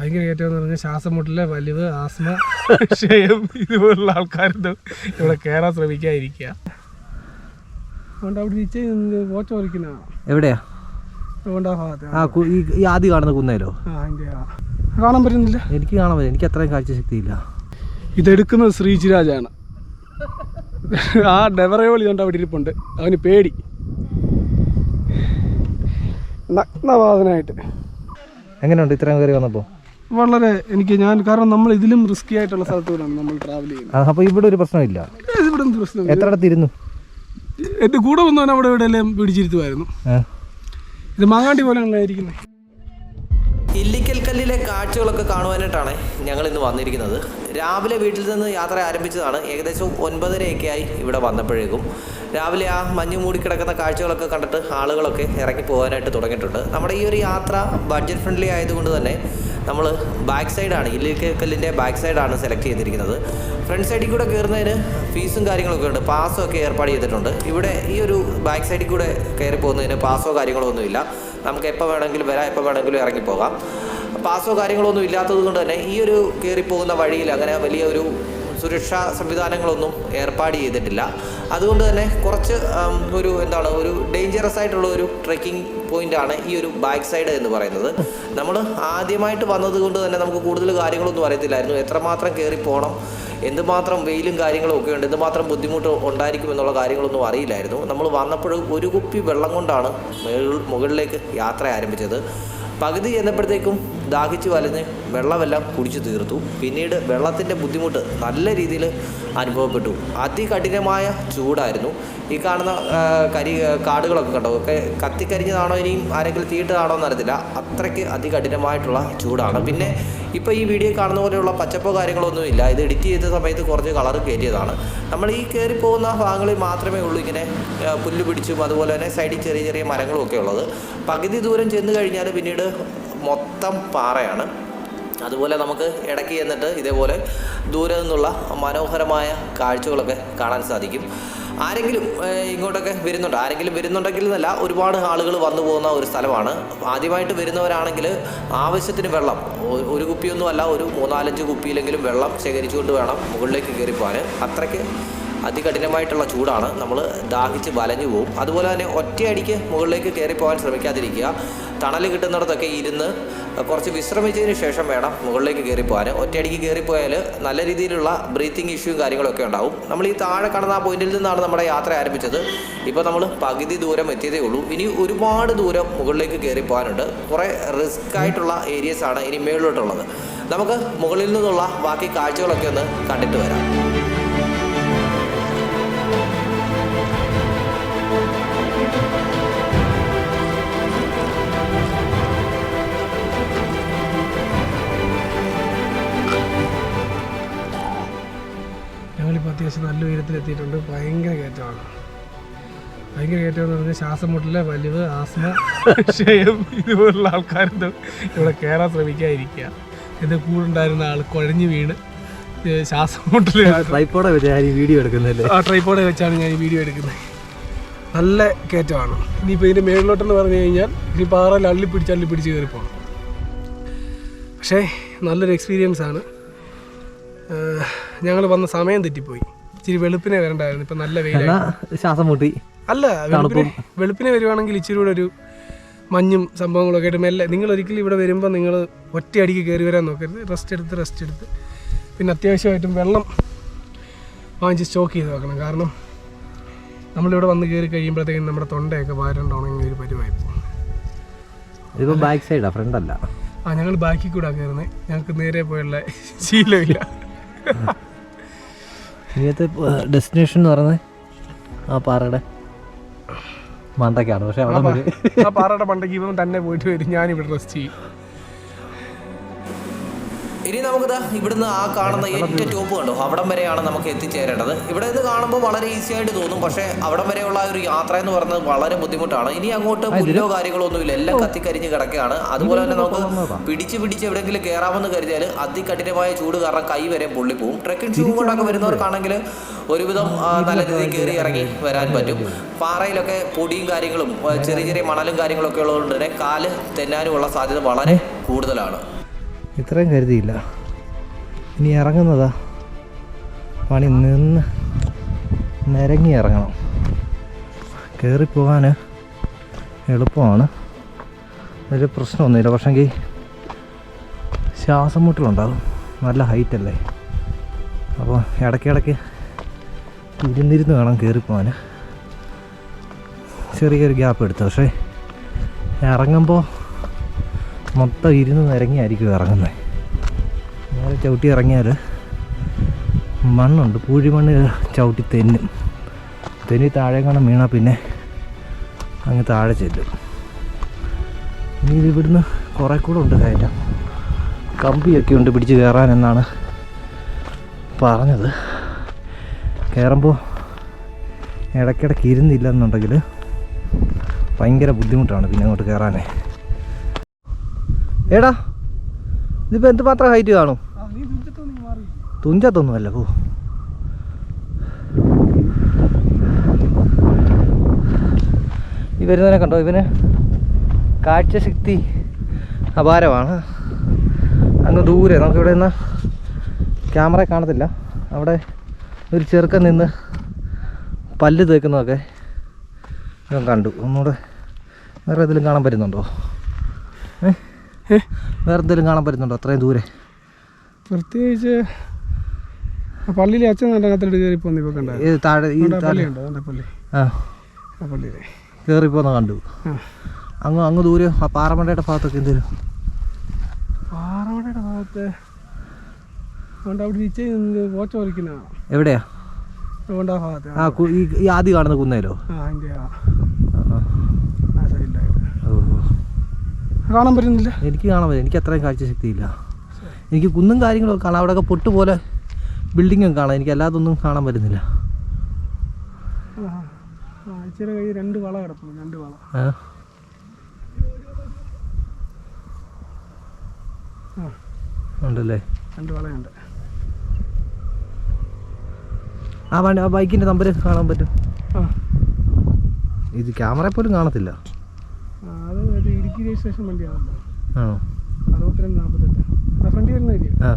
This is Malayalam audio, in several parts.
ഭയങ്കര ഏറ്റവും എന്ന് പറഞ്ഞാൽ ശ്വാസം മുട്ടൽ വലിവ് ആസ്മ ക്ഷയം ഇതുപോലുള്ള ആൾക്കാരൊന്നും ഇവിടെ കയറാൻ ശ്രമിക്കാതിരിക്കുക. അതുകൊണ്ട് അവിടെ എവിടെയാ? അതുകൊണ്ട് ആ ഭാഗത്ത്. ആ കു- ഈ ഈ ആദ്യം കാണുന്ന കുന്നേലോ? ആ അതിന്റെ കാണാൻ പറ്റുന്നില്ല. എനിക്ക് കാണാൻ പറ്റില്ല. എനിക്ക് അത്രയും കാഴ്ചശക്തിയില്ല. ഇതെടുക്കുന്നത് ഇതെടുക്കുന്നത് ശ്രീജിരാജാണ്. ആ ഡെവറയോളി കൊണ്ട് അവിടെ ഇരിപ്പുണ്ട്. അവന് പേടി. നഗ്നവാദനായിട്ട്. എങ്ങനെയുണ്ട് ഇത്രയും കയറി വന്നപ്പോൾ വളരെ എനിക്ക് ഞാൻ കാരണം നമ്മൾ ഇതിലും റിസ്കി ആയിട്ടുള്ള സ്ഥലത്തൂടെയാണ് നമ്മൾ ട്രാവൽ ചെയ്യുന്നത്. അപ്പൊ ഇവിടെ ഒരു പ്രശ്നമില്ല. ഇവിടെ എന്ത് പ്രശ്നം എത്ര ഇടത്തിരുന്നു? എന്റെ കൂടെ വന്നവൻ അവിടെ എവിടെയെല്ലാം പിടിച്ചിരുത്തുമായിരുന്നു. ഇത് മാങ്ങാണ്ടി പോലെയാണല്ലോ ഇരിക്കുന്നത് ഇല്ലിക്കൽ കല്ലിലെ കാഴ്ചകളൊക്കെ കാണുവാനായിട്ടാണ് ഞങ്ങൾ ഇന്ന് വന്നിരിക്കുന്നത്. രാവിലെ വീട്ടിൽ നിന്ന് യാത്ര ആരംഭിച്ചതാണ്. ഏകദേശം ഒൻപതരയൊക്കെ ആയി ഇവിടെ വന്നപ്പോഴേക്കും. രാവിലെ ആ മഞ്ഞ് മൂടിക്കിടക്കുന്ന കാഴ്ചകളൊക്കെ കണ്ടിട്ട് ആളുകളൊക്കെ ഇറങ്ങി പോകാനായിട്ട് തുടങ്ങിയിട്ടുണ്ട്. നമ്മുടെ ഈ ഒരു യാത്ര ബഡ്ജറ്റ് ഫ്രണ്ട്ലി ആയതുകൊണ്ട് തന്നെ നമ്മൾ ബാക്ക് സൈഡാണ് ഇല്ലിക്കല്ലിന്റെ ബാക്ക് സൈഡാണ് സെലക്ട് ചെയ്തിരിക്കുന്നത്. ഫ്രണ്ട് സൈഡിൽ കൂടെ കയറുന്നതിന് ഫീസും കാര്യങ്ങളൊക്കെ ഉണ്ട്. പാസ്സോ ഒക്കെ ഏർപ്പാട് ചെയ്തിട്ടുണ്ട്. ഇവിടെ ഈ ഒരു ബാക്ക് സൈഡിൽ കൂടെ കയറി പോകുന്നതിന് പാസ്സോ കാര്യങ്ങളോ ഒന്നുമില്ല നമുക്ക് എപ്പോൾ വേണമെങ്കിലും വരാം എപ്പോൾ വേണമെങ്കിലും ഇറങ്ങിപ്പോകാം പാസ്സോ കാര്യങ്ങളൊന്നും ഇല്ലാത്തത് കൊണ്ട് തന്നെ ഈ ഒരു കയറി പോകുന്ന വഴിയിൽ അങ്ങനെ വലിയ ഒരു സുരക്ഷാ സംവിധാനങ്ങളൊന്നും ഏർപ്പാട് ചെയ്തിട്ടില്ല. അതുകൊണ്ട് തന്നെ കുറച്ച് ഒരു എന്താണ് ഒരു ഡേഞ്ചറസ് ആയിട്ടുള്ള ഒരു ട്രെക്കിംഗ് പോയിന്റാണ് ഈ ഒരു ബാക്ക് സൈഡ് എന്ന് പറയുന്നത്. നമ്മൾ ആദ്യമായിട്ട് വന്നത് കൊണ്ട് തന്നെ നമുക്ക് കൂടുതൽ കാര്യങ്ങളൊന്നും അറിയത്തില്ലായിരുന്നു. എത്രമാത്രം കയറി പോകണം എന്തുമാത്രം വെയിലും കാര്യങ്ങളും ഒക്കെ ഉണ്ട് എന്തുമാത്രം ബുദ്ധിമുട്ട് ഉണ്ടായിരിക്കും എന്നുള്ള കാര്യങ്ങളൊന്നും അറിയില്ലായിരുന്നു. നമ്മൾ വന്നപ്പോൾ ഒരു കുപ്പി വെള്ളം കൊണ്ടാണ് മുകളിലേക്ക് യാത്ര ആരംഭിച്ചത്. പകുതി ചെന്നപ്പോഴത്തേക്കും ദാഹിച്ച് വലഞ്ഞ് വെള്ളമെല്ലാം കുടിച്ചു തീർത്തു. പിന്നീട് വെള്ളത്തിന്റെ ബുദ്ധിമുട്ട് നല്ല രീതിയിൽ അനുഭവപ്പെട്ടു. അതികഠിനമായ ചൂടായിരുന്നു. ഈ കാണുന്ന കരി കാടുകളൊക്കെ കണ്ടോ? ഒക്കെ കത്തിക്കരിഞ്ഞതാണോ ഇനിയും? ആരെങ്കിലും തീയിട്ടതാണോ എന്നറിയത്തില്ല അത്രയ്ക്ക് അതികഠിനമായിട്ടുള്ള ചൂടാണ്. പിന്നെ ഇപ്പോൾ ഈ വീഡിയോ കാണുന്ന പോലെയുള്ള പച്ചപ്പോ കാര്യങ്ങളൊന്നും ഇല്ല. ഇത് എഡിറ്റ് ചെയ്ത സമയത്ത് കുറച്ച് കളർ കയറ്റിയതാണ്. നമ്മൾ ഈ കയറി പോകുന്ന ഭാഗങ്ങളിൽ മാത്രമേ ഉള്ളൂ ഇങ്ങനെ പുല്ല് പിടിച്ചും അതുപോലെ തന്നെ സൈഡിൽ ചെറിയ ചെറിയ മരങ്ങളും ഒക്കെ ഉള്ളത്. പകുതി ദൂരം ചെന്ന് കഴിഞ്ഞാൽ പിന്നീട് മൊത്തം പാറയാണ്. അതുപോലെ നമുക്ക് ഇടയ്ക്ക് ചെന്നിട്ട് ഇതേപോലെ ദൂരെ നിന്നുള്ള മനോഹരമായ കാഴ്ചകളൊക്കെ കാണാൻ സാധിക്കും. ആരെങ്കിലും ഇങ്ങോട്ടൊക്കെ വരുന്നുണ്ട്. ആരെങ്കിലും വരുന്നുണ്ടെങ്കിൽ എന്നല്ല ഒരുപാട് ആളുകൾ വന്നു പോകുന്ന ഒരു സ്ഥലമാണ്. ആദ്യമായിട്ട് വരുന്നവരാണെങ്കിൽ ആവശ്യത്തിന് വെള്ളം ഒരു കുപ്പിയൊന്നുമല്ല ഒരു മൂന്നാലഞ്ച് കുപ്പിയിലെങ്കിലും വെള്ളം ശേഖരിച്ചുകൊണ്ട് വേണം മുകളിലേക്ക് കയറി പോകാൻ അത്രയ്ക്ക് അതികഠിനമായിട്ടുള്ള ചൂടാണ്. നമ്മൾ ദാഹിച്ച് വലഞ്ഞു പോകും അതുപോലെ തന്നെ ഒറ്റയടിക്ക് മുകളിലേക്ക് കയറി പോകാൻ ശ്രമിക്കാതിരിക്കുക. തണൽ കിട്ടുന്നിടത്തൊക്കെ ഇരുന്ന് കുറച്ച് വിശ്രമിച്ചതിന് ശേഷം വേണം മുകളിലേക്ക് കയറി പോകാൻ ഒറ്റയടിക്ക് കയറിപ്പോയാൽ നല്ല രീതിയിലുള്ള ബ്രീത്തിങ് ഇഷ്യൂവും കാര്യങ്ങളൊക്കെ ഉണ്ടാവും. നമ്മൾ ഈ താഴെ കടന്ന ആ പോയിന്റിൽ നിന്നാണ് നമ്മുടെ യാത്ര ആരംഭിച്ചത്. ഇപ്പോൾ നമ്മൾ പകുതി ദൂരം എത്തിയതേ ഉള്ളൂ. ഇനി ഒരുപാട് ദൂരം മുകളിലേക്ക് കയറി പോകാനുണ്ട് കുറേ റിസ്ക് ആയിട്ടുള്ള ഏരിയസ് ആണ് ഇനി മേളിലോട്ടുള്ളത്. നമുക്ക് മുകളിൽ നിന്നുള്ള ബാക്കി കാഴ്ചകളൊക്കെ ഒന്ന് കണ്ടിട്ട് വരാം. ഞങ്ങളിപ്പോൾ നല്ല ഉയരത്തിലെത്തിയിട്ടുണ്ട്. ഭയങ്കര കയറ്റമാണ്. ഭയങ്കര കയറ്റം എന്ന് പറഞ്ഞാൽ ശ്വാസം മുട്ടൽ വലിവ് ആസ്മ ക്ഷയം ഇതുപോലുള്ള ആൾക്കാരൊന്നും ഇവിടെ കയറാൻ ശ്രമിക്കാതിരിക്കുക. എന്റെ കൂടെ ഉണ്ടായിരുന്ന ആൾ കുഴഞ്ഞു വീണ് ശ്വാസം മുട്ടൽ ട്രൈപ്പോടെ വെച്ചാണ് ഈ വീഡിയോ എടുക്കുന്നല്ലേ ആ ട്രൈപ്പോടെ വെച്ചാണ് ഞാൻ ഈ വീഡിയോ എടുക്കുന്നത്. നല്ല കയറ്റമാണ്. ഇനിയിപ്പോൾ ഇതിന്റെ മേളിലോട്ടെന്ന് പറഞ്ഞു കഴിഞ്ഞാൽ ഇനി പാറയിൽ അള്ളി പിടിച്ച് അള്ളി പിടിച്ച് കയറി പോകണം പക്ഷേ നല്ലൊരു എക്സ്പീരിയൻസ് ആണ്. ഞങ്ങൾ വന്ന സമയം തെറ്റിപ്പോയി. ഇച്ചിരി വെളുപ്പിനെ വരണ്ടായിരുന്നു. ഇപ്പൊ നല്ല വെയിലാണ് ശ്വാസം മുട്ടി. അല്ല വെളുപ്പിനെ വെളുപ്പിനെ വരുവാണെങ്കിൽ ഇച്ചിരി കൂടെ ഒരു മഞ്ഞും സംഭവങ്ങളൊക്കെ ആയിട്ട് മെല്ലെ. നിങ്ങൾ ഒരിക്കലും ഇവിടെ വരുമ്പോൾ നിങ്ങൾ ഒറ്റയടിക്ക് കയറി വരാൻ നോക്കരുത്. റെസ്റ്റ് എടുത്ത് റെസ്റ്റ് എടുത്ത്. പിന്നെ അത്യാവശ്യമായിട്ടും വെള്ളം വാങ്ങിച്ച് സ്റ്റോക്ക് ചെയ്ത് വെക്കണം. കാരണം നമ്മളിവിടെ വന്ന് കയറി കഴിയുമ്പോഴത്തേക്കും നമ്മുടെ തൊണ്ടയൊക്കെ വാരണ്ടുണങ്ങിയ ഒരു പരിവായി ബാക്ക് സൈഡാ ഫ്രണ്ട് അല്ല. ആ ഞങ്ങൾ ബാക്കിൽ കൂടെ കയറുന്നത് ഞങ്ങൾക്ക് നേരെ പോയുള്ള ശീലമില്ല. ഇനിയത്തെ ഡെസ്റ്റിനേഷൻ എന്ന് പറയുന്നത് ആ പാറയുടെ മണ്ടക്കാണ് പക്ഷെ അവിടെ ആ പാറയുടെ മണ്ടയ്ക്ക് ഇവൻ തന്നെ പോയിട്ട് വരും. ഞാനിവിടെ റെസ്റ്റ് ചെയ്യും. ഇനി നമുക്ക് ഇവിടുന്ന് ആ കാണുന്ന ഏറ്റവും ടോപ്പ് കണ്ടോ? അവിടം വരെയാണ് നമുക്ക് എത്തിച്ചേരേണ്ടത്. ഇവിടെ ഇത് കാണുമ്പോൾ വളരെ ഈസി ആയിട്ട് തോന്നും. പക്ഷേ അവിടം വരെയുള്ള ഒരു യാത്ര എന്ന് പറയുന്നത് വളരെ ബുദ്ധിമുട്ടാണ്. ഇനി അങ്ങോട്ട് പുല്ലോ കാര്യങ്ങളോ ഒന്നുമില്ല എല്ലാം കത്തിക്കരിഞ്ഞ് കിടക്കുകയാണ്. അതുപോലെ തന്നെ നമുക്ക് പിടിച്ച് പിടിച്ച് എവിടെയെങ്കിലും കയറാമെന്ന് കരുതിയാൽ അതികഠിനമായ ചൂട് കാരണം കൈ വരെ പൊള്ളിപ്പോവും ട്രക്കിംഗ് ഷൂ കൊണ്ടൊക്കെ വരുന്നവർക്കാണെങ്കിൽ ഒരുവിധം നല്ല രീതിയിൽ കയറി ഇറങ്ങി വരാൻ പറ്റും. പാറയിലൊക്കെ പൊടിയും കാര്യങ്ങളും ചെറിയ ചെറിയ മണലും കാര്യങ്ങളൊക്കെ ഉള്ളതുകൊണ്ട് തന്നെ കാൽ തെന്നാനുമുള്ള സാധ്യത വളരെ കൂടുതലാണ്. ഇത്രയും കരുതിയില്ല. ഇനി ഇറങ്ങുന്നതാ. പണി നിന്ന് നിരങ്ങി ഇറങ്ങണം. കയറിപ്പോകാൻ എളുപ്പമാണ്. വലിയ പ്രശ്നമൊന്നുമില്ല. പക്ഷെങ്കിൽ ശ്വാസം മുട്ടലുണ്ടാകും. നല്ല ഹൈറ്റ് അല്ലേ? അപ്പോൾ ഇടയ്ക്കിടയ്ക്ക് ഇരുന്നിരുന്ന് വേണം കയറിപ്പോകാൻ ചെറിയൊരു ഗ്യാപ്പ് എടുത്തു. പക്ഷേ ഇറങ്ങുമ്പോൾ മൊത്തം ഇരുന്ന് നിരങ്ങിയായിരിക്കും ഇറങ്ങുന്നത്. നേരെ ചവിട്ടി ഇറങ്ങിയാൽ മണ്ണുണ്ട്. പൂഴിമണ്ണ് ചവിട്ടി തെന്നും. തെന്നി താഴെ കാണാൻ വീണാൽ പിന്നെ അങ്ങ് താഴെ ചെല്ലും. ഇനി ഇവിടുന്ന് കുറേ കൂടെ ഉണ്ട് കയറ്റം. കമ്പിയൊക്കെ ഉണ്ട് പിടിച്ച് കയറാൻ എന്നാണ് പറഞ്ഞത്. കയറുമ്പോൾ ഇടയ്ക്കിടയ്ക്ക് ഇരുന്നില്ല എന്നുണ്ടെങ്കിൽ ഭയങ്കര ബുദ്ധിമുട്ടാണ് പിന്നെ അങ്ങോട്ട് കയറാനേ. എടാ ഇതിപ്പോ എന്ത് മാത്രം ഹൈറ്റ് കാണും? തുഞ്ചത്തൊന്നുമല്ല പോ. ഈ വരുന്നതിനെ കണ്ടോ? ഇവന് കാഴ്ചശക്തി അപാരമാണ്. അങ്ങ് ദൂരെ നമുക്കിവിടെ നിന്ന് ക്യാമറ കാണത്തില്ല. അവിടെ ഒരു ചെറുക്കൻ നിന്ന് പല്ല് തേക്കുന്നതൊക്കെ ഞാൻ കണ്ടു. ഒന്നുകൂടെ വേറെ ഇതിലും കാണാൻ പറ്റുന്നുണ്ടോ? വേറെ എന്തെങ്കിലും കാണാൻ പറ്റുന്നുണ്ടോ? അത്രയും ദൂരെ? പ്രത്യേകിച്ച് പള്ളിയിലെ അച്ഛൻ അതിനകത്തോട്ട് കയറി പോന്നു ഇപ്പോൾ കണ്ടായിരുന്നു ഇത് താഴെ ഈ അവിടെ താഴെ? പള്ളിയുണ്ട്? അതുകൊണ്ട് പള്ളി. ആ. ആ പള്ളിയിലെ. കയറിപ്പോന്ന് കണ്ടു. ആ. അങ്ങ് അങ്ങ് ദൂരെ ആ പാറമണ്ടയുടെ ഭാഗത്തൊക്കെ എന്തേലും? പാറമടയുടെ ഭാഗത്ത്. അതുകൊണ്ട് അവിടെ ഇച്ച കോച്ച വലിക്കുന്നതാണ് എവിടെയാ? അതുകൊണ്ട് ആ ഭാഗത്ത്. ആ കു- ഈ ഈ ആദ്യം കാണുന്ന കുന്നേലോ? ആ അതിന്റെ ആ ആ, ആ. കാണാൻ പറ്റുന്നില്ല. എനിക്ക് കാണാൻ പറ്റില്ല. എനിക്ക് അത്രയും കാഴ്ചശക്തിയില്ല. എനിക്ക് കുന്നും കാര്യങ്ങളൊക്കെ കാണാം. അവിടെയൊക്കെ പൊട്ട് പോലെ ബിൽഡിങ്ങും കാണാം. എനിക്ക് അല്ലാതൊന്നും കാണാൻ പറ്റുന്നില്ല. ആ ആ ഇച്ചിരി രണ്ട് വള കിടപ്പുണ്ട്. രണ്ട് വള. ഉണ്ടല്ലേ? രണ്ട് വളയുണ്ട്. ആ വണ്ടി. ആ ബൈക്കിന്റെ നമ്പർ കാണാൻ പറ്റും. ഇത് ക്യാമറ പോലും കാണത്തില്ല. അത് ഇടുക്കി രജിസ്ട്രേഷൻ വണ്ടിയാണല്ലോ ആണോ അറുപത്തിരണ്ട് നാൽപ്പത്തെട്ട് ആ ഫ്രണ്ട് വരുന്നില്ലേ ആ.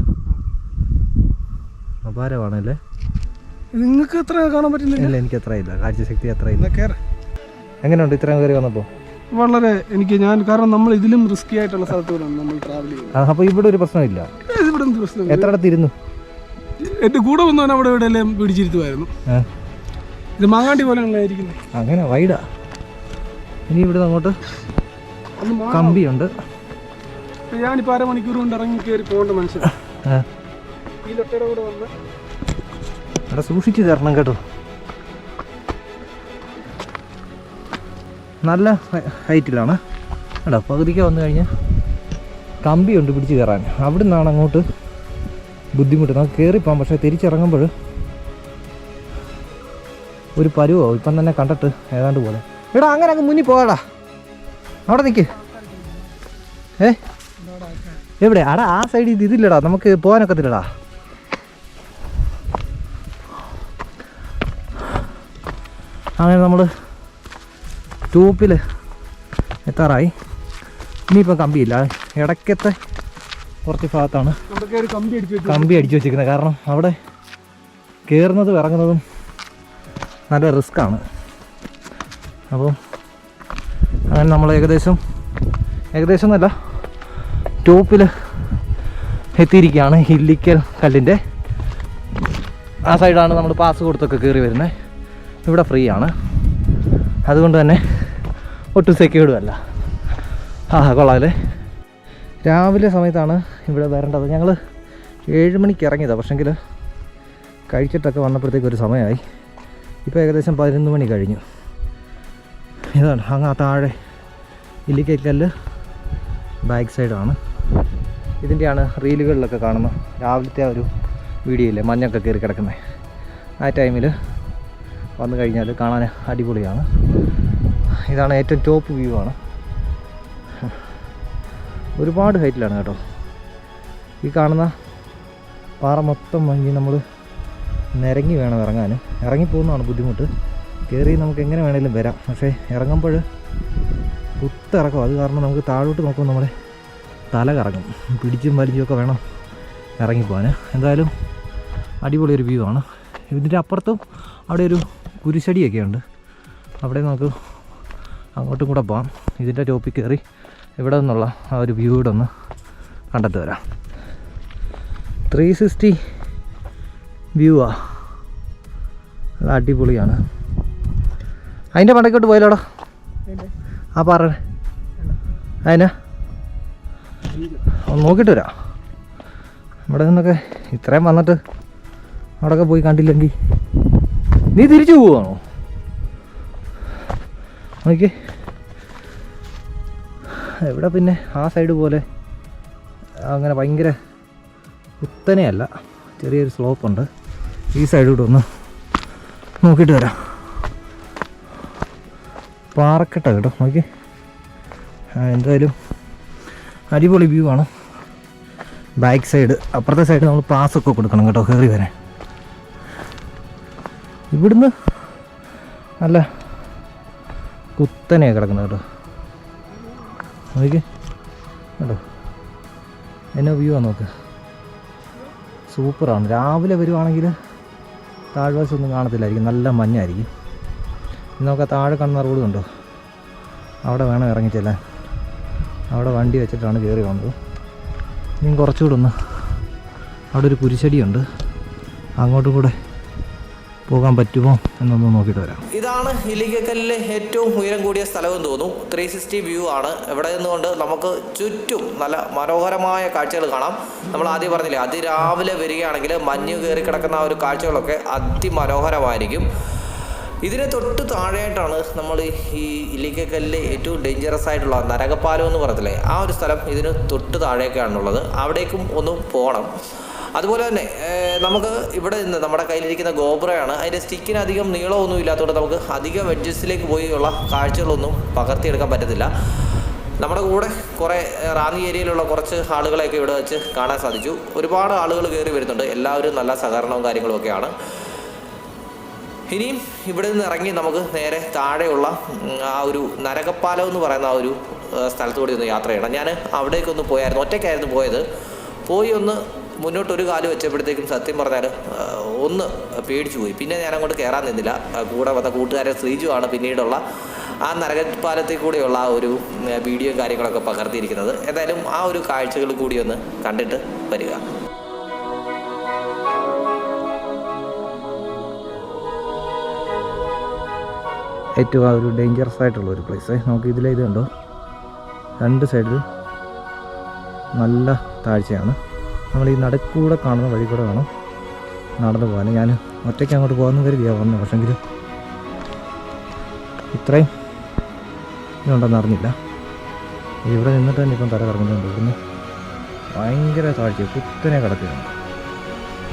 അപാരമാണല്ലേ? നിങ്ങൾക്ക് എത്ര കാണാൻ പറ്റുന്നില്ല? ഇല്ല എനിക്ക് അത്ര ഇല്ല. കാഴ്ചശക്തി അത്ര ഇല്ല. എങ്ങനെയുണ്ട് ഇത്രയും കയറി വന്നപ്പോൾ വളരെ എനിക്ക് ഞാൻ കാരണം നമ്മൾ ഇതിലും റിസ്കി ആയിട്ടുള്ള സ്ഥലത്ത് നമ്മൾ ട്രാവൽ ചെയ്യുന്നത്. അപ്പോൾ ഇവിടെ ഒരു പ്രശ്നമില്ല. ഇത് ഇവിടെ എന്ത് പ്രശ്നം? എത്ര ഇടത്തിരുന്നു എന്റെ കൂടെ വന്നവൻ അവിടെ ഇവിടെ എല്ലാം പിടിച്ചിരുത്തുമായിരുന്നു. ആ. ഇത് മാങ്ങാണ്ടി പോലെ ഇരിക്കുന്നത് അങ്ങനെ വൈഡാ ഇനി ഇവിടെ അങ്ങോട്ട്? കമ്പിയുണ്ട്. ഞാനിപ്പോൾ അരമണിക്കൂർ കൊണ്ട് ഇറങ്ങി കയറി പോകേണ്ട മനുഷ്യൻ. ഈ ലൊട്ടയുടെ കൂടെ വന്ന്. അവിടെ സൂക്ഷിച്ചു തരണം കേട്ടോ. നല്ല ഹൈറ്റിലാണ്. കേട്ടോ പകുതിക്ക് വന്നു കഴിഞ്ഞാൽ കമ്പിയുണ്ട് പിടിച്ച് കയറാൻ. അവിടെ നിന്നാണ് അങ്ങോട്ട് ബുദ്ധിമുട്ട്. നമുക്ക് കയറിപ്പോകാം പക്ഷേ തിരിച്ചിറങ്ങുമ്പോൾ ഒരു പരുവോ? ഇപ്പം തന്നെ കണ്ടിട്ട് ഏതാണ്ട് പോലെ. എടാ അങ്ങനെ അങ്ങ് മുന്നിൽ പോകാടാ അവിടെ നിൽക്ക് ഏ? എവിടെ? അടാ ആ സൈഡിൽ ഇത് ഇതില്ലടാ. നമുക്ക് പോകാനൊക്കത്തില്ലടാ അങ്ങനെ നമ്മൾ ടൂപ്പിൽ എത്താറായി. ഇനിയിപ്പം കമ്പിയില്ല. ഇടയ്ക്കത്തെ കുറച്ച് ഭാഗത്താണ് കമ്പി അടിച്ച് കമ്പി അടിച്ചു വെച്ചിരിക്കുന്നത്. കാരണം അവിടെ കയറുന്നതും ഇറങ്ങുന്നതും നല്ല റിസ്ക്കാണ് അപ്പോൾ അങ്ങനെ നമ്മൾ ഏകദേശം ഏകദേശം എന്നല്ല ടോപ്പിൽ എത്തിയിരിക്കുകയാണ് ഹില്ലിക്കൽ കല്ലിന്റെ. ആ സൈഡാണ് നമ്മൾ പാസ് കൊടുത്തൊക്കെ കയറി വരുന്നത് ഇവിടെ ഫ്രീ ആണ്. അതുകൊണ്ട് തന്നെ ഒട്ടും സെക്യൂർഡും അല്ല. ആ കൊള്ളാമല്ലേ രാവിലെ സമയത്താണ് ഇവിടെ വരേണ്ടത്. ഞങ്ങൾ ഏഴ് മണിക്ക് ഇറങ്ങിയതാണ് പക്ഷെങ്കിൽ കഴിച്ചിട്ടൊക്കെ വന്നപ്പോഴത്തേക്ക് ഒരു സമയമായി. ഇപ്പോൾ ഏകദേശം പതിനൊന്ന് മണി കഴിഞ്ഞു. ഇതാണ് അങ്ങ് താഴെ ഇല്ലിക്കല്ല് ബാക്ക് സൈഡാണ് ഇതിന്റെയാണ് റീലുകളിലൊക്കെ കാണുന്ന രാവിലത്തെ ഒരു വീഡിയോ ഇല്ലേ? മഞ്ഞൊക്കെ കയറി കിടക്കുന്നത് ആ ടൈമിൽ വന്നു കഴിഞ്ഞാൽ കാണാൻ അടിപൊളിയാണ്. ഇതാണ് ഏറ്റവും ടോപ്പ് വ്യൂ ആണ്. ഒരുപാട് ഹൈറ്റിലാണ് കേട്ടോ. ഈ കാണുന്ന പാറ മൊത്തം വാങ്ങി നമ്മൾ നിരങ്ങി വേണം ഇറങ്ങാൻ. ഇറങ്ങിപ്പോകുന്നതാണ് ബുദ്ധിമുട്ട്. കയറി നമുക്ക് എങ്ങനെ വേണേലും വരാം. പക്ഷേ ഇറങ്ങുമ്പോൾ കുത്തിറക്കും. അത് കാരണം നമുക്ക് താഴോട്ട് നോക്കുമ്പോൾ നമ്മുടെ തല കറങ്ങും. പിടിച്ചും വലിച്ചും ഒക്കെ വേണം ഇറങ്ങിപ്പോകാൻ എന്തായാലും അടിപൊളി ഒരു വ്യൂ ആണ്. ഇതിന്റെ അപ്പുറത്തും അവിടെ ഒരു കുരിശടിയൊക്കെ ഉണ്ട്. അവിടെ നമുക്ക് അങ്ങോട്ടും കൂടെ പോകാം ഇതിന്റെ ടോപ്പിൽ കയറി ഇവിടെ നിന്നുള്ള ആ ഒരു വ്യൂ ഇവിടെ ഒന്ന് കണ്ടെത്തി വരാം. ത്രീ സിക്സ്റ്റി വ്യൂ ആ. അടിപൊളിയാണ്. അതിന്റെ മണ്ടക്കോട്ട് പോയല്ലോടാ ആ പറ. അതിനാ. ഒന്ന് നോക്കിയിട്ട് വരാം. ഇവിടെ നിന്നൊക്കെ ഇത്രയും വന്നിട്ട് അവിടെയൊക്കെ പോയി കണ്ടില്ലെങ്കിൽ നീ തിരിച്ചു പോവാണോ? നോക്കി എവിടെ പിന്നെ ആ സൈഡ് പോലെ അങ്ങനെ ഭയങ്കര കുത്തനെയല്ല. ചെറിയൊരു സ്ലോപ്പുണ്ട്. ഈ സൈഡിലൂടെ ഒന്ന് നോക്കിയിട്ട് വരാം. പാറക്കെട്ട കേട്ടോ നോക്കി എന്തായാലും അടിപൊളി വ്യൂ ആണ്. ബാക്ക് സൈഡ് അപ്പുറത്തെ സൈഡ് നമ്മൾ പാസ് ഒക്കെ കൊടുക്കണം കേട്ടോ കയറി വരാൻ. ഇവിടുന്ന് അല്ല കുത്തനെയാണ് കിടക്കുന്നത് കേട്ടോ. നോക്കി കേട്ടോ എന്നാ വ്യൂ ആണ് നോക്ക്. സൂപ്പറാണ് രാവിലെ വരുവാണെങ്കിൽ താഴ്വാസൊന്നും കാണത്തില്ലായിരിക്കും. നല്ല മഞ്ഞായിരിക്കും. ആ താഴെ കാണുന്ന റോഡ് കണ്ടോ? അവിടെ വേണം ഇറങ്ങിച്ചെല്ലാൻ അവിടെ വണ്ടി വെച്ചിട്ടാണ് കയറി വന്നത്. ഇനി കുറച്ചുകൂടെ ഒന്ന് അവിടെ ഒരു കുരിശടിയുണ്ട്. അങ്ങോട്ടും കൂടെ പോകാൻ പറ്റുമോ എന്നൊന്ന് നോക്കിയിട്ട് വരാം. ഇതാണ് ഇലിക്കക്കല്ലിലെ ഏറ്റവും ഉയരം കൂടിയ സ്ഥലമെന്ന് തോന്നുന്നു. ത്രീ സിക്സ്റ്റി വ്യൂ ആണ്. ഇവിടെ നിന്നുകൊണ്ട് നമുക്ക് ചുറ്റും നല്ല മനോഹരമായ കാഴ്ചകൾ കാണാം. നമ്മൾ ആദ്യം പറഞ്ഞില്ലേ അതിരാവിലെ വരികയാണെങ്കിൽ മഞ്ഞ് കയറി കിടക്കുന്ന ആ ഒരു കാഴ്ചകളൊക്കെ അതിമനോഹരമായിരിക്കും. ഇതിന് തൊട്ട് താഴെയായിട്ടാണ് നമ്മൾ ഈ ഇല്ലിക്കക്കല്ലിലെ ഏറ്റവും ഡേഞ്ചറസ് ആയിട്ടുള്ള നരകപ്പാലം എന്ന് പറയത്തില്ലേ ആ ഒരു സ്ഥലം ഇതിന് തൊട്ട് താഴേക്കാണുള്ളത്. അവിടേക്കും ഒന്ന് പോകണം അതുപോലെ തന്നെ നമുക്ക് ഇവിടെ നിന്ന് നമ്മുടെ കയ്യിലിരിക്കുന്ന ഗോബ്രയാണ് അതിന്റെ സ്റ്റിക്കിന് അധികം നീളമൊന്നും ഇല്ലാത്തതുകൊണ്ട് നമുക്ക് അധികം എഡ്ജസ്റ്റിലേക്ക് പോയുള്ള കാഴ്ചകളൊന്നും പകർത്തിയെടുക്കാൻ പറ്റത്തില്ല. നമ്മുടെ കൂടെ കുറേ റാന്നി ഏരിയയിലുള്ള കുറച്ച് ആളുകളെയൊക്കെ ഇവിടെ വെച്ച് കാണാൻ സാധിച്ചു. ഒരുപാട് ആളുകൾ കയറി വരുന്നുണ്ട്. എല്ലാവരും നല്ല സഹകരണവും കാര്യങ്ങളും ഒക്കെയാണ്. ഇനിയും ഇവിടെ നിന്ന് ഇറങ്ങി നമുക്ക് നേരെ താഴെയുള്ള ആ ഒരു നരകപ്പാലം എന്ന് പറയുന്ന ആ ഒരു സ്ഥലത്തുകൂടി ഒന്ന് യാത്ര ചെയ്യണം. ഞാൻ അവിടേക്കൊന്ന് പോയായിരുന്നു ഒറ്റയ്ക്കായിരുന്നു പോയത്. പോയി ഒന്ന് മുന്നോട്ട് ഒരു കാൽ വെച്ചപ്പോഴത്തേക്കും സത്യം പറഞ്ഞാൽ ഒന്ന് പേടിച്ചു പോയി. പിന്നെ ഞാൻ അങ്ങോട്ട് കയറാൻ നിന്നില്ല. കൂടെ വന്ന കൂട്ടുകാരൻ ശ്രീജു ആണ് പിന്നീടുള്ള ആ നരകപ്പാലത്തിൽ കൂടെയുള്ള ആ ഒരു വീഡിയോ കാര്യങ്ങളൊക്കെ പകർത്തിയിരിക്കുന്നത്. എന്തായാലും ആ ഒരു കാഴ്ചകൾ കൂടി ഒന്ന് കണ്ടിട്ട് വരിക. ഏറ്റവും ആ ഒരു ഡേഞ്ചറസ് ആയിട്ടുള്ള ഒരു പ്ലേസ് നമുക്ക് ഇതിലെ ഇത് കണ്ടോ? രണ്ട് സൈഡിൽ നല്ല താഴ്ചയാണ്. നമ്മൾ ഈ നടക്കൂടെ കാണുന്ന വഴി കൂടെ വേണം നടന്നു പോകാൻ. ഞാൻ ഒറ്റയ്ക്ക് അങ്ങോട്ട് പോകാമെന്ന് കരുതിയാണ് വന്നത് പക്ഷെങ്കിൽ ഇത്രയും ഇതുണ്ടെന്ന് അറിഞ്ഞില്ല. ഇവിടെ നിന്നിട്ട് തന്നെ ഇപ്പം തല കറങ്ങുന്നുണ്ട്. ഇവിടുന്ന് ഭയങ്കര താഴ്ച കുത്തനെ കിടക്കുകയാണ്.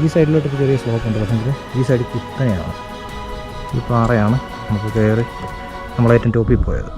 ഈ സൈഡിലോട്ട് ചെറിയ സ്ലോപ്പ് ഉണ്ട്. പക്ഷെങ്കിൽ ഈ സൈഡിൽ കുത്തനെയാണ്. ഈ പാറയാണ്. നമുക്ക് കയറി നമ്മളേറ്റവും ടോപ്പിൽ പോയത്.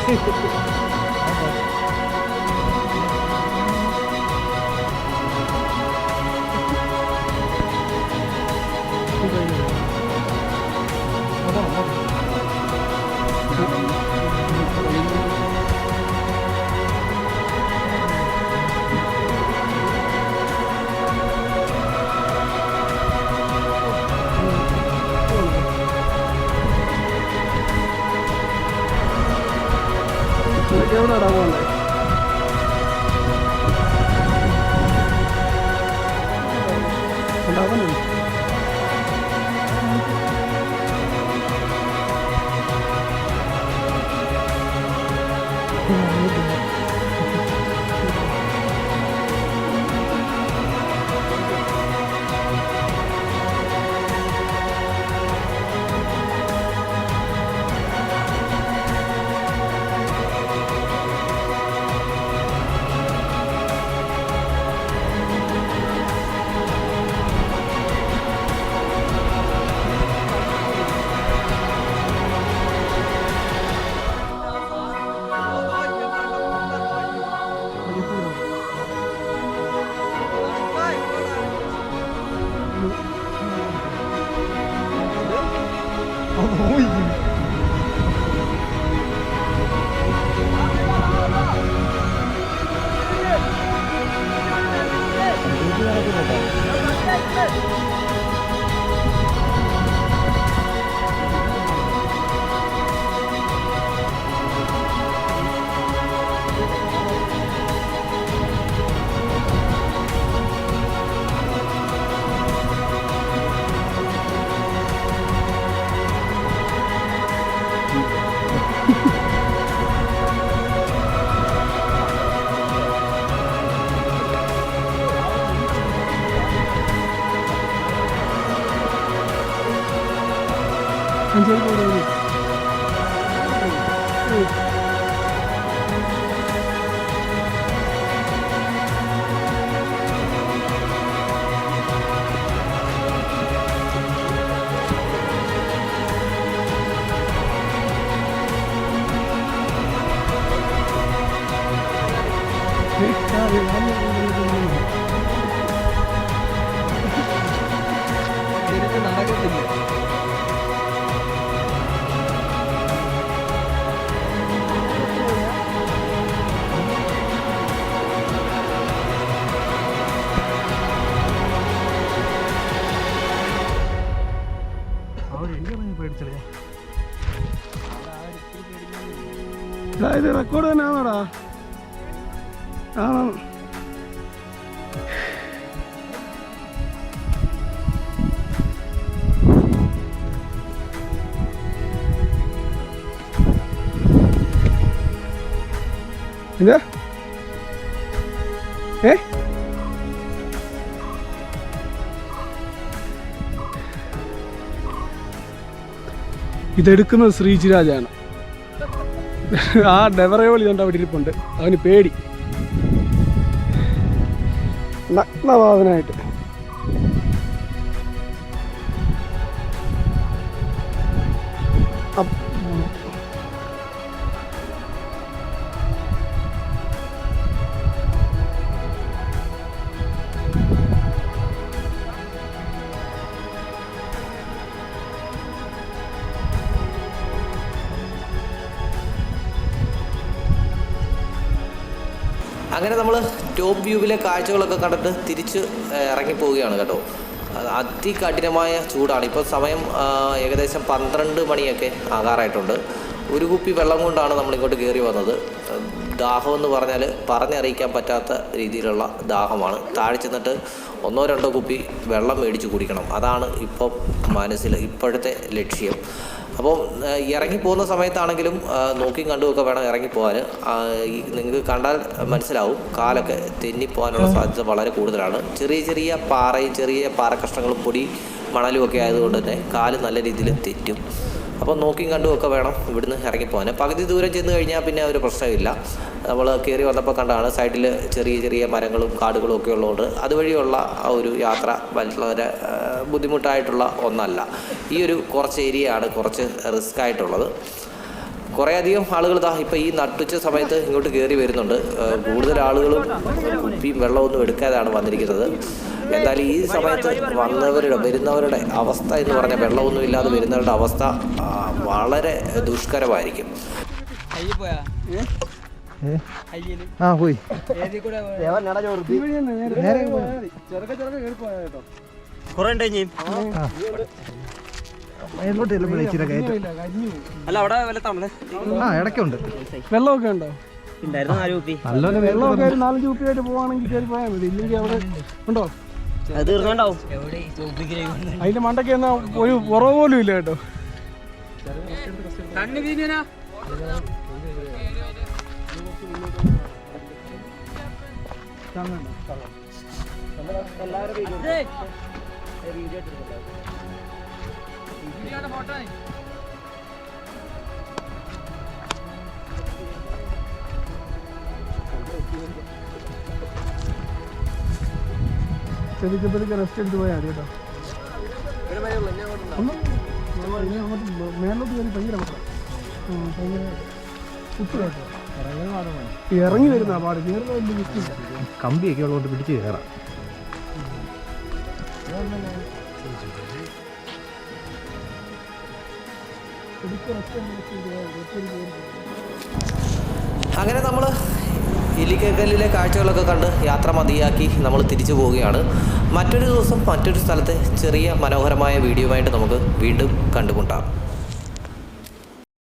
Thank ഉണ്ടോ ഇത് റെക്കോർഡ് തന്നെ ആണോടാ ആണോ ഇത് ഏ ഇതെടുക്കുന്നത് ശ്രീജിരാജാണ് ആ ഡെവറയോളി കൊണ്ട് അവിടെ ഇരിപ്പുണ്ട്. അവന് പേടി. നഗ്നവാദനായിട്ട്. അപ്പ് അങ്ങനെ നമ്മൾ ടോപ്പ് വ്യൂവിലെ കാഴ്ചകളൊക്കെ കണ്ടിട്ട് തിരിച്ച് ഇറങ്ങിപ്പോവുകയാണ് കേട്ടോ. അത് അതികഠിനമായ ചൂടാണ്. ഇപ്പോൾ സമയം ഏകദേശം പന്ത്രണ്ട് മണിയൊക്കെ ആകാറായിട്ടുണ്ട്. ഒരു കുപ്പി വെള്ളം കൊണ്ടാണ് നമ്മളിങ്ങോട്ട് കയറി വന്നത്. ദാഹം എന്ന് പറഞ്ഞാൽ പറഞ്ഞറിയിക്കാൻ പറ്റാത്ത രീതിയിലുള്ള ദാഹമാണ്. താഴെ ചെന്നിട്ട് ഒന്നോ രണ്ടോ കുപ്പി വെള്ളം മേടിച്ച് കുടിക്കണം. അതാണ് ഇപ്പം മനസ്സിൽ ഇപ്പോഴത്തെ ലക്ഷ്യം. അപ്പോൾ ഇറങ്ങി പോകുന്ന സമയത്താണെങ്കിലും നോക്കിയും കണ്ടുമൊക്കെ വേണം ഇറങ്ങി പോകാൻ നിങ്ങൾക്ക് കണ്ടാൽ മനസ്സിലാവും കാലൊക്കെ തെന്നിപ്പോകാനുള്ള സാധ്യത വളരെ കൂടുതലാണ്. ചെറിയ ചെറിയ പാറയും ചെറിയ പാറക്കഷ്ണങ്ങളും പൊടി മണലും ഒക്കെ ആയതുകൊണ്ട് തന്നെ കാൽ നല്ല രീതിയിൽ തെറ്റും. അപ്പോൾ നോക്കിയും കണ്ടും ഒക്കെ വേണം ഇവിടുന്ന് ഇറങ്ങിപ്പോകാൻ പകുതി ദൂരം ചെന്ന് കഴിഞ്ഞാൽ പിന്നെ ഒരു പ്രശ്നമില്ല. നമ്മൾ കയറി വന്നപ്പോൾ കണ്ടാണ് സൈഡിൽ ചെറിയ ചെറിയ മരങ്ങളും കാടുകളും ഒക്കെ ഉള്ളതുകൊണ്ട് അതുവഴിയുള്ള ആ ഒരു യാത്ര വളരെ ബുദ്ധിമുട്ടായിട്ടുള്ള ഒന്നല്ല. ഈ ഒരു കുറച്ച് ഏരിയ ആണ് കുറച്ച് റിസ്ക് ആയിട്ടുള്ളത്. കുറേയധികം ആളുകൾ ദാ ഇപ്പോൾ ഈ നട്ടുച്ച സമയത്ത് ഇങ്ങോട്ട് കയറി വരുന്നുണ്ട്. കൂടുതൽ ആളുകളും കുപ്പിയും വെള്ളമൊന്നും എടുക്കാതാണ് വന്നിരിക്കുന്നത്. എന്നാൽ ഈ സമയത്ത് വന്നവരുടെ വരുന്നവരുടെ അവസ്ഥ എന്ന് പറഞ്ഞാൽ വെള്ളമൊന്നും ഇല്ലാതെ വരുന്നവരുടെ അവസ്ഥ വളരെ ദുഷ്കരമായിരിക്കും? ആ പോയി. അല്ല അവിടെ വല്ല ആ ഇടയ്ക്കുണ്ട്. വെള്ളമൊക്കെ ഉണ്ടോ? വെള്ളമൊക്കെ ഒരു നാലഞ്ച് കുപ്പിയായിട്ട് പോവാണെങ്കിൽ കയറി പോയാൽ മതി. ഇല്ലെങ്കിൽ അവിടെ ഉണ്ടോ? അത് തീർന്നുണ്ടാവും അതിന്റെ മണ്ടയ്ക്ക് എന്നാ ഒരു കുറവ് പോലും ഇല്ല കേട്ടോ. ചെറിയ റെസ്റ്റ് എടുത്ത് പോയാൽ മതി കേട്ടോ. ഒന്ന് അങ്ങോട്ട് മേലോട്ട് കയറി ഭയങ്കര ഇറങ്ങി വരുന്ന പാട്. കയറുന്ന കമ്പിയൊക്കെ ഉള്ളതുകൊണ്ട് പിടിച്ച് കയറാം അങ്ങനെ നമ്മൾ ഇല്ലിക്കക്കല്ലിലെ കാഴ്ചകളൊക്കെ കണ്ട് യാത്ര മതിയാക്കി നമ്മൾ തിരിച്ചു പോവുകയാണ്. മറ്റൊരു ദിവസം മറ്റൊരു സ്ഥലത്തെ ചെറിയ മനോഹരമായ വീഡിയോയുമായിട്ട് നമുക്ക് വീണ്ടും കണ്ടുമുട്ടാം.